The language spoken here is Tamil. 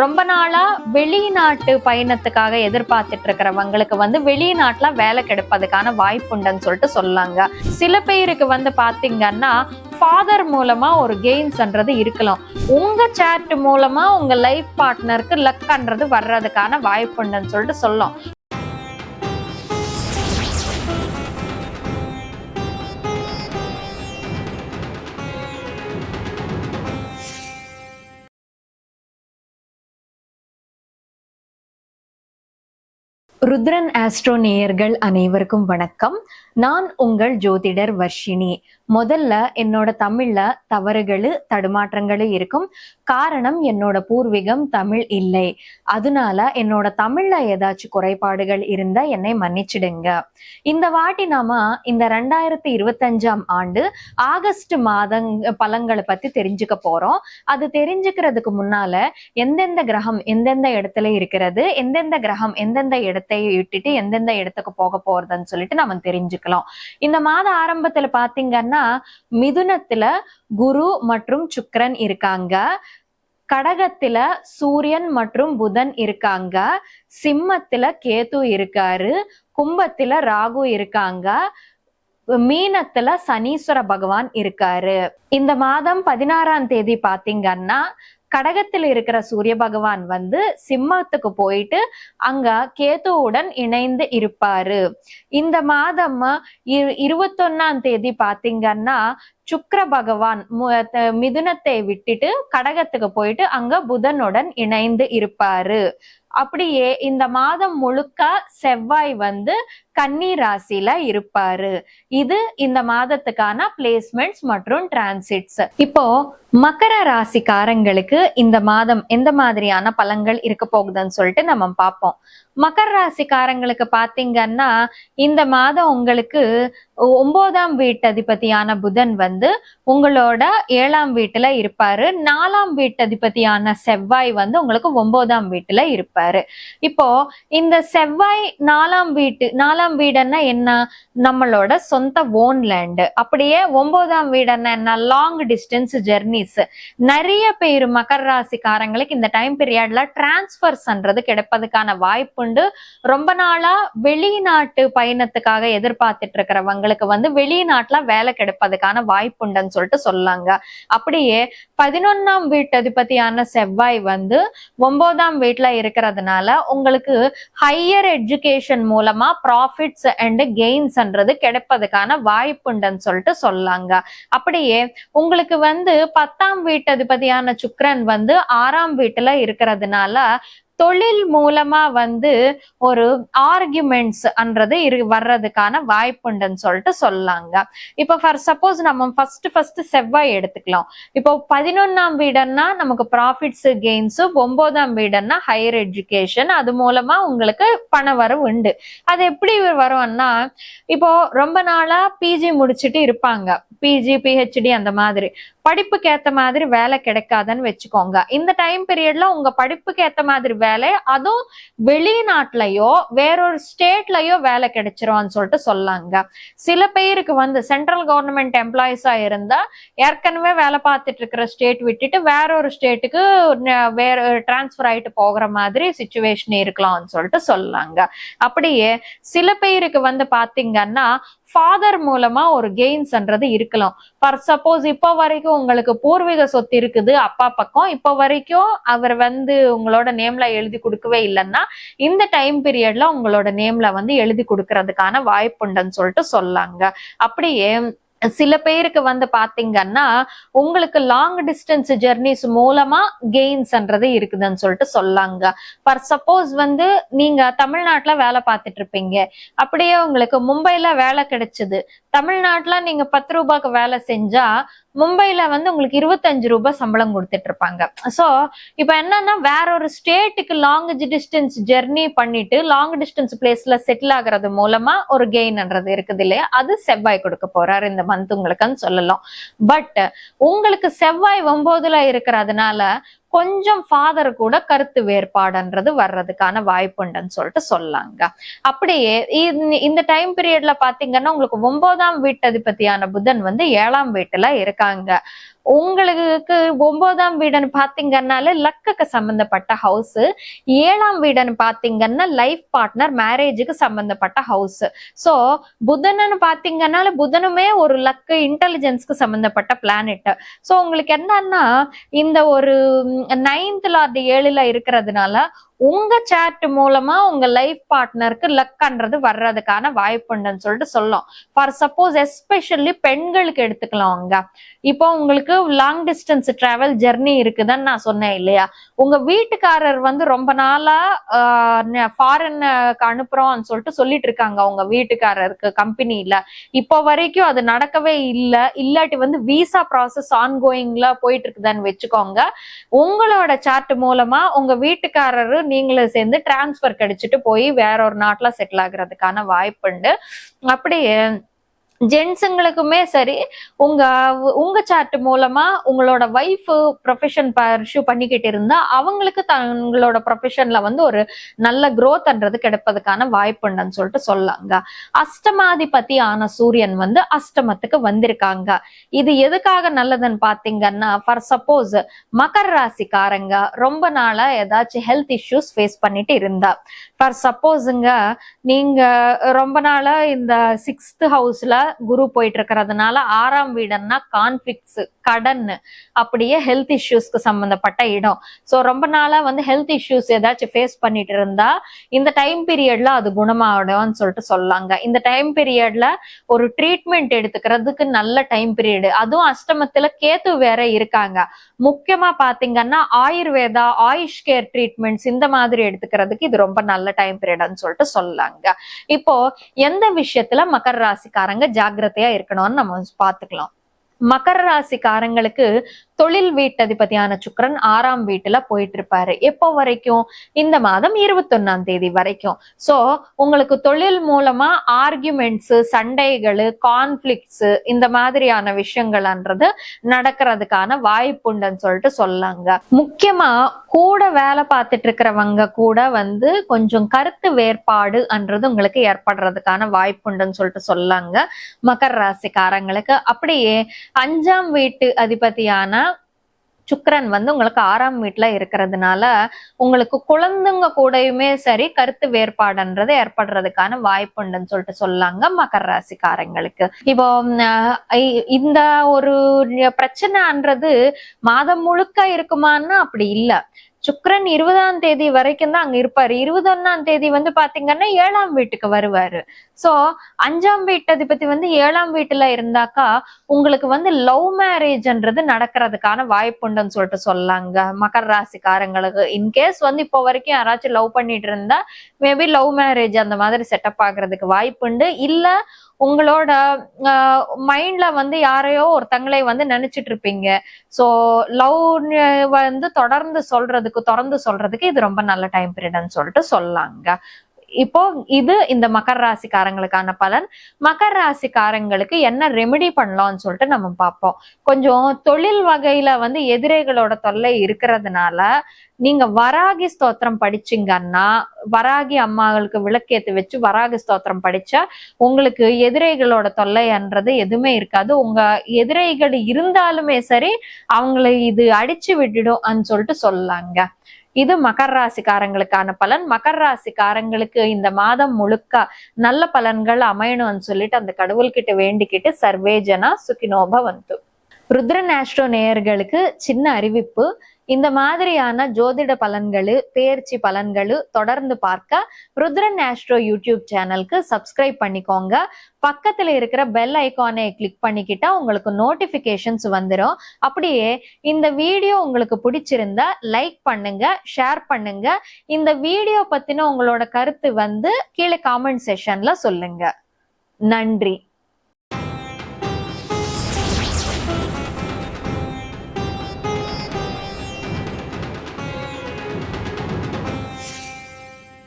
ரொம்ப நாளா வெளிநாட்டு பயணத்துக்காக எதிர்பார்த்துட்டு இருக்கிறவங்களுக்கு வந்து வெளிநாட்டுல வேலை கிடைப்பதுக்கான வாய்ப்புண்டுன்னு சொல்லிட்டு சொல்லாங்க. சில பேருக்கு வந்து பாத்தீங்கன்னா ஃபாதர் மூலமா ஒரு கெயின்ஸ்ன்றது இருக்கலாம். உங்க சேட் மூலமா உங்க லைஃப் பார்ட்னருக்கு லக்ன்றது வர்றதுக்கான வாய்ப்புண்டுன்னு சொல்லிட்டு சொல்லும் ருத்ரன் ஆஸ்ட்ரோ நேயர்கள் அனைவருக்கும் வணக்கம். நான் உங்கள் ஜோதிடர் வர்ஷினி. முதல்ல என்னோட தமிழ்ல தவறுகள் தடுமாற்றங்கள் இருக்கும். காரணம் என்னோட பூர்வீகம் தமிழ் இல்லை. அதனால என்னோட தமிழ்ல ஏதாச்சும் குறைபாடுகள் இருந்தா என்னை மன்னிச்சிடுங்க. இந்த வாட்டி நாம இந்த ரெண்டாயிரத்தி இருபத்தஞ்சாம் ஆண்டு ஆகஸ்ட் மாதங் பலன்களை பத்தி தெரிஞ்சுக்க போறோம். அது தெரிஞ்சுக்கிறதுக்கு முன்னால எந்தெந்த கிரகம் எந்தெந்த இடத்துல இருக்கிறது எந்தெந்த கிரகம் எந்தெந்த இடத்தை விட்டுட்டு எந்தெந்த இடத்துக்கு போக போறதுன்னு சொல்லிட்டு நம்ம தெரிஞ்சுக்கலாம். இந்த மாத ஆரம்பத்துல பாத்தீங்கன்னா மிதுனத்துல குரு மற்றும் சுக்கரன் இருக்காங்க. கடகத்துல சூரியன் மற்றும் புதன் இருக்காங்க. சிம்மத்துல கேது இருக்காரு. கும்பத்துல ராகு இருக்காங்க. மீனத்துல சனீஸ்வர பகவான் இருக்காரு. இந்த மாதம் பதினாறாம் தேதி பாத்தீங்கன்னா கடகத்தில் இருக்கிற சூரிய பகவான் வந்து சிம்மத்துக்கு போயிட்டு அங்க கேதுவுடன் இணைந்து இருப்பாரு. இந்த மாதம் இருபத்தொன்னாம் தேதி பாத்தீங்கன்னா சுக்கர பகவான் மிதுனத்தை விட்டுட்டு கடகத்துக்கு போயிட்டு அங்க புதனுடன் இணைந்து இருப்பாரு. அப்படியே இந்த மாதம் முழுக்க செவ்வாய் வந்து கன்னி ராசியில இருப்பாரு. இது இந்த மாதத்துக்கான பிளேஸ்மெண்ட்ஸ் மற்றும் டிரான்சிட்ஸ் இப்போ மகர ராசிக்காரங்களுக்கு இந்த மாதம் எந்த மாதிரியான பலன்கள் இருக்க போகுதுன்னு சொல்லிட்டு நம்ம பார்ப்போம். மகர ராசிக்காரங்களுக்கு பாத்தீங்கன்னா இந்த மாதம் உங்களுக்கு ஒன்பதாம் வீட்டதிபதியான புதன் வந்து உங்களோட ஏழாம் வீட்டுல இருப்பாரு. நாலாம் வீட்டதிபதியான செவ்வாய் வந்து உங்களுக்கு ஒன்பதாம் வீட்டுல இருப்பாரு. இப்போ இந்த செவ்வாய் நாலாம் வீட்டு நாலாம் வீடுன்னா என்ன? நம்மளோட சொந்த ஓன் லேண்டு அப்படியே ஒன்பதாம் வீடுன்னா என்ன? லாங் டிஸ்டன்ஸ் ஜெர்னிஸ் நிறைய பேர் மகர ராசிக்காரங்களுக்கு இந்த டைம் பீரியட்ல டிரான்ஸ்பர்ஸ்ன்றது கிடைப்பதுக்கான வாய்ப்பு கொண்டு ரொம்ப நாளா வெளிநாட்டு பயணத்துக்காக எதிர்பார்த்துட்டு இருக்கிறவங்களுக்கு வந்து வெளிநாட்டுல வேலை கிடைப்பதுக்கான வாய்ப்புண்டுன்னு சொல்லிட்டு சொல்லாங்க. அப்படியே பதினொன்னாம் வீட்டு அதிபதியான செவ்வாய் வந்து ஒன்பதாம் வீட்டுல இருக்கிறதுனால உங்களுக்கு ஹையர் எஜுகேஷன் மூலமா ப்ராஃபிட்ஸ் அண்ட் கெயின்ஸ்ன்றது கிடைப்பதுக்கான வாய்ப்புண்டுன்னு சொல்லிட்டு சொல்லாங்க. அப்படியே உங்களுக்கு வந்து பத்தாம் வீட்டு அதிபதியான சுக்ரன் வந்து ஆறாம் வீட்டுல இருக்கிறதுனால தொழில் மூலமா வந்து ஒரு ஆர்குமெண்ட்ஸ் அன்றது இரு வர்றதுக்கான வாய்ப்புண்டுன்னு சொல்லிட்டு சொல்லாங்க. இப்போ ஃபார் சப்போஸ் நம்ம ஃபர்ஸ்ட் ஃபர்ஸ்ட் செவ்வாய் எடுத்துக்கலாம். இப்போ பதினொன்னாம் வீடுன்னா நமக்கு ப்ராஃபிட்ஸ் கெயின்ஸ் ஒன்பதாம் வீடுன்னா ஹையர் எஜுகேஷன் அது மூலமா உங்களுக்கு பண வரவு உண்டு. அது எப்படி வரும்னா இப்போ ரொம்ப நாளா பிஜி முடிச்சுட்டு இருப்பாங்க. பிஜி பிஹெச்டி அந்த மாதிரி. படிப்புக்கு ஏத்த மாதிரி வேலை கிடைக்காதுன்னு வச்சுக்கோங்க. இந்த டைம் பீரியட்ல உங்க படிப்புக்கு ஏத்த மாதிரி வேலை. அதுவும் வெளிநாட்டுலயோ வேறொரு ஸ்டேட்லயோ வேலை கிடைச்சிரும்னு சொல்லிட்டு சொல்லாங்க. சில பேருக்கு வந்து சென்ட்ரல் கவர்மெண்ட் எம்ப்ளாயிஸா இருந்தா ஏற்கனவே வேலை பார்த்துட்டு இருக்கிற ஸ்டேட் விட்டுட்டு வேற ஒரு ஸ்டேட்டுக்கு வேற டிரான்ஸ்ஃபர் ஆயிட்டு போகிற மாதிரி சுச்சுவேஷன் இருக்கலாம்னு சொல்லிட்டு சொல்லாங்க. அப்படியே சில பேருக்கு வந்து பாத்தீங்கன்னா ஃபாதர் மூலமா ஒரு கெயின்ஸ்ன்றது இருக்கலாம். ஃபார் சப்போஸ் இப்போ வரைக்கும் உங்களுக்கு பூர்வீக சொத்து இருக்குது அப்பா பக்கம். இப்போ வரைக்கும் அவர் வந்து உங்களோட நேம்ல எழுதி கொடுக்கவே இல்லைன்னா இந்த டைம் பீரியட்ல உங்களோட நேம்ல வந்து எழுதி கொடுக்கறதுக்கான வாய்ப்புண்டுன்னு சொல்லிட்டு சொல்லாங்க. அப்படியே சில பேருக்கு வந்து பாத்தீங்கன்னா உங்களுக்கு லாங் டிஸ்டன்ஸ் ஜெர்னிஸ் மூலமா கெயின்ஸ்ன்றது இருக்குதுன்னு சொல்லிட்டு சொல்லாங்க. ஃபார் சப்போஸ் வந்து நீங்க தமிழ்நாட்டுல வேலை பார்த்துட்டு இருப்பீங்க. அப்படியே உங்களுக்கு மும்பைல வேலை கிடைச்சது. தமிழ்நாட்டுல நீங்க பத்து ரூபாய்க்கு வேலை செஞ்சா மும்பையில வந்து உங்களுக்கு இருபத்தஞ்சு ரூபாய் சம்பளம் கொடுத்துட்டு இருப்பாங்க சோ இப்ப என்னன்னா வேற ஒரு ஸ்டேட்டுக்கு லாங் டிஸ்டன்ஸ் ஜெர்னி பண்ணிட்டு லாங் டிஸ்டன்ஸ் பிளேஸ்ல செட்டில் ஆகுறது மூலமா ஒரு கெயின்ன்றது இருக்குது இல்லையா? அது செவ்வாய் கொடுக்க போறாரு இந்த மந்த் உங்களுக்குன்னு சொல்லலாம். பட் உங்களுக்கு செவ்வாய் ஒன்பதுல இருக்கிறதுனால கொஞ்சம் ஃபாதர் கூட கருத்து வேறுபாடுன்றது வர்றதுக்கான வாய்ப்புண்டுன்னு சொல்லிட்டு சொல்லாங்க. அப்படியே இந்த- இந்த டைம் பீரியட்ல பாத்தீங்கன்னா உங்களுக்கு ஒன்பதாம் வீட்டு அதிபதியான புதன் வந்து ஏழாம் வீட்டுல இருக்காங்க. உங்களுக்கு ஒன்பதாம் வீடுன்னு பாத்தீங்கன்னால லக்குக்கு சம்பந்தப்பட்ட ஹவுஸ் ஏழாம் வீடுன்னு பாத்தீங்கன்னா லைஃப் பார்ட்னர் மேரேஜுக்கு சம்பந்தப்பட்ட ஹவுஸ் சோ புதனன்னு பாத்தீங்கன்னால புதனுமே ஒரு லக்கு இன்டெலிஜென்ஸ்க்கு சம்பந்தப்பட்ட பிளானெட் சோ உங்களுக்கு என்னன்னா இந்த ஒரு நைன்த்ல அது ஏழுல இருக்கிறதுனால உங்க சேட் மூலமா உங்க லைஃப் பார்ட்னருக்கு லக்ன்றது வர்றதுக்கான வாய்ப்புண்டுன்னு சொல்லிட்டு சொல்லும் ஃபார் சப்போஸ் எஸ்பெஷல்லி பெண்களுக்கு எடுத்துக்கலாம் அங்க இப்போ உங்களுக்கு லாங் டிஸ்டன்ஸ் டிராவல் ஜெர்னி இருக்குதுன்னு நான் சொன்னேன் இல்லையா? உங்க வீட்டுக்காரர் வந்து ரொம்ப நாளா ஃபாரினுக்கு அனுப்புறோம்னு சொல்லிட்டு சொல்லிட்டு இருக்காங்க உங்க வீட்டுக்காரருக்கு கம்பெனியில இப்போ வரைக்கும் அது நடக்கவே இல்லை. இல்லாட்டி வந்து விசா ப்ராசஸ் ஆன்கோயிங்ல போயிட்டு இருக்குதான்னு வச்சுக்கோங்க. உங்களோட சாட் மூலமா உங்க வீட்டுக்காரரு நீங்களும் சேர்ந்து டிரான்ஸ்ஃபர் கிடைச்சிட்டு போய் வேற ஒரு நாட்டுல செட்டில் ஆகுறதுக்கான வாய்ப்புண்டு. அப்படியே ஜென்ஸுங்களுக்குமே சரி உங்க உங்க சாட் மூலமா உங்களோட ஒய்ஃப் ப்ரொஃபஷன் பர்ஷூ பண்ணிக்கிட்டு இருந்தா அவங்களுக்கு தங்களோட ப்ரொஃபஷன்ல வந்து ஒரு நல்ல growthன்றது கிடைப்பதுக்கான வாய்ப்புண்டுன்னு சொல்லிட்டு சொல்லாங்க. அஷ்டமாதிபதி ஆன சூரியன் வந்து அஷ்டமத்துக்கு வந்திருக்காங்க. இது எதுக்காக நல்லதுன்னு பாத்தீங்கன்னா ஃபார் சப்போஸ் மகர ராசிக்காரங்க ரொம்ப நாளா ஏதாச்சும் ஹெல்த் இஷ்யூஸ் ஃபேஸ் பண்ணிட்டு இருந்தா. ஃபார் சப்போஸுங்க நீங்க ரொம்ப நாளா இந்த சிக்ஸ்த் ஹவுஸ்ல குரு போயிட்டு இருக்கிறதுனால ஆறாம் வீடுன்னா கான்ஃபிளிக்ஸ் கடன் அப்படியே ஹெல்த் இஷ்யூஸ்க்கு சம்பந்தப்பட்ட இடம். ஸோ ரொம்ப நாளா வந்து ஹெல்த் இஷ்யூஸ் ஏதாச்சும் ஃபேஸ் பண்ணிட்டு இருந்தா இந்த டைம் பீரியட்ல அது குணமாயிடும்னு சொல்லிட்டு சொல்லாங்க. இந்த டைம் பீரியட்ல ஒரு ட்ரீட்மெண்ட் எடுத்துக்கிறதுக்கு நல்ல டைம் பீரியட் அதுவும் அஷ்டமத்துல கேத்து வேற இருக்காங்க. முக்கியமா பாத்தீங்கன்னா ஆயுர்வேதா ஆயுஷ் கேர் ட்ரீட்மெண்ட்ஸ் இந்த மாதிரி எடுத்துக்கிறதுக்கு இது ரொம்ப நல்ல டைம் பீரியட்னு சொல்லிட்டு சொல்லாங்க. இப்போ எந்த விஷயத்துல மகர ராசிக்காரங்க ஜாக்கிரதையா இருக்கணும்னு நம்ம பாத்துக்கலாம். மகர ராசிக்காரங்களுக்கு தொழில் வீட்டதிபதியான சுக்கரன் ஆறாம் வீட்டுல போயிட்டு இருப்பாரு எப்போ வரைக்கும்? இந்த மாதம் இருபத்தொன்னாம் தேதி வரைக்கும். சோ உங்களுக்கு தொழில் மூலமா ஆர்கியூமெண்ட்ஸ் சண்டைகள் கான்ஃபிளிக்ஸ் இந்த மாதிரியான விஷயங்கள்ன்றது நடக்கிறதுக்கான வாய்ப்புண்டுன்னு சொல்லிட்டு சொல்லாங்க முக்கியமா கூட வேலை பார்த்துட்டு இருக்கிறவங்க கூட வந்து கொஞ்சம் கருத்து வேறுபாடுன்றது உங்களுக்கு ஏற்படுறதுக்கான வாய்ப்புண்டுன்னு சொல்லிட்டு சொல்லாங்க. மகர ராசிக்காரங்களுக்கு அப்படியே அஞ்சாம் வீட்டு அதிபதியான சுக்கரன் வந்து உங்களுக்கு ஆறாம் வீட்டுல இருக்கிறதுனால உங்களுக்கு குழந்தைங்க கூடயுமே சரி கருத்து வேறுபாடுன்றது ஏற்படுறதுக்கான வாய்ப்புண்டுன்னு சொல்லிட்டு சொல்லாங்க மகர ராசிக்காரங்களுக்கு. இப்போ இந்த ஒரு பிரச்சனைன்றது மாதம் முழுக்க இருக்குமான்னா அப்படி இல்லை. சுக்கரன் இருபதாம் தேதி வரைக்கும் தான் அங்க இருப்பாரு. இருபத்தொன்னாம் தேதி வந்து பாத்தீங்கன்னா ஏழாம் வீட்டுக்கு வருவாரு. சோ அஞ்சாம் வீட்டதிபதி வந்து ஏழாம் வீட்டுல இருந்தாக்கா உங்களுக்கு வந்து லவ் மேரேஜ்ன்றது நடக்கிறதுக்கான வாய்ப்புண்டுன்னு சொல்லிட்டு சொல்லாங்க. மகர ராசிக்காரங்களுக்கு. இன்கேஸ் வந்து இப்போ வரைக்கும் யாராச்சும் லவ் பண்ணிட்டு இருந்தா மேபி லவ் மேரேஜ் அந்த மாதிரி செட்டப் ஆகுறதுக்கு வாய்ப்புண்டு இல்ல உங்களோட மைண்ட்ல வந்து யாரையோ ஒருத்தங்களை வந்து நினைச்சிட்டு இருப்பீங்க சோ லவ் வந்து தொடர்ந்து சொல்றதுக்கு தொடர்ந்து சொல்றதுக்கு இது ரொம்ப நல்ல டைம் பீரியட்னு சொல்லிட்டு சொல்லாங்க இப்போ இது இந்த மக்கர் ராசிக்காரங்களுக்கான பலன். மக்கர் ராசிக்காரங்களுக்கு என்ன ரெமெடி பண்ணலாம்னு சொல்லிட்டு நம்ம பார்ப்போம். கொஞ்சம் தொழில் வகையில வந்து எதிரிகளோட தொல்லை இருக்கிறதுனால நீங்க வராகி ஸ்தோத்திரம் படிச்சீங்கன்னா வராகி அம்மாவுக்கு விளக்கேத்து வச்சு வராகி ஸ்தோத்திரம் படிச்சா உங்களுக்கு எதிரிகளோட தொல்லைன்றது எதுவுமே இருக்காது. உங்க எதிரிகள் இருந்தாலுமே சரி அவங்களை இது அடிச்சு விட்டுடும் சொல்லிட்டு சொல்லாங்க இது மகர ராசிக்காரங்களுக்கான பலன். மகர ராசிக்காரங்களுக்கு இந்த மாதம் முழுக்க நல்ல பலன்கள் அமையணும்னு சொல்லிட்டு அந்த கடவுள்கிட்ட வேண்டிக்கிட்டு சர்வேஜனா சுகினோப வந்து ருத்ரன் ஆஸ்ட்ரோ நேயர்களுக்கு சின்ன அறிவிப்பு. இந்த மாதிரியான ஜோதிட பலன்களு பேர்ச்சி பலன்களு தொடர்ந்து பார்க்க ருத்ரன் ஆஸ்ட்ரோ யூடியூப் சேனலுக்கு சப்ஸ்கிரைப் பண்ணிக்கோங்க. பக்கத்துல இருக்கிற பெல் ஐகானை கிளிக் பண்ணிக்கிட்டா உங்களுக்கு நோட்டிபிகேஷன்ஸ் வந்துடும் அப்படியே இந்த வீடியோ உங்களுக்கு பிடிச்சிருந்தா லைக் பண்ணுங்க ஷேர் பண்ணுங்க. இந்த வீடியோ பத்தின உங்களோட கருத்து வந்து கீழே காமெண்ட் செஷன்ல சொல்லுங்க. நன்றி.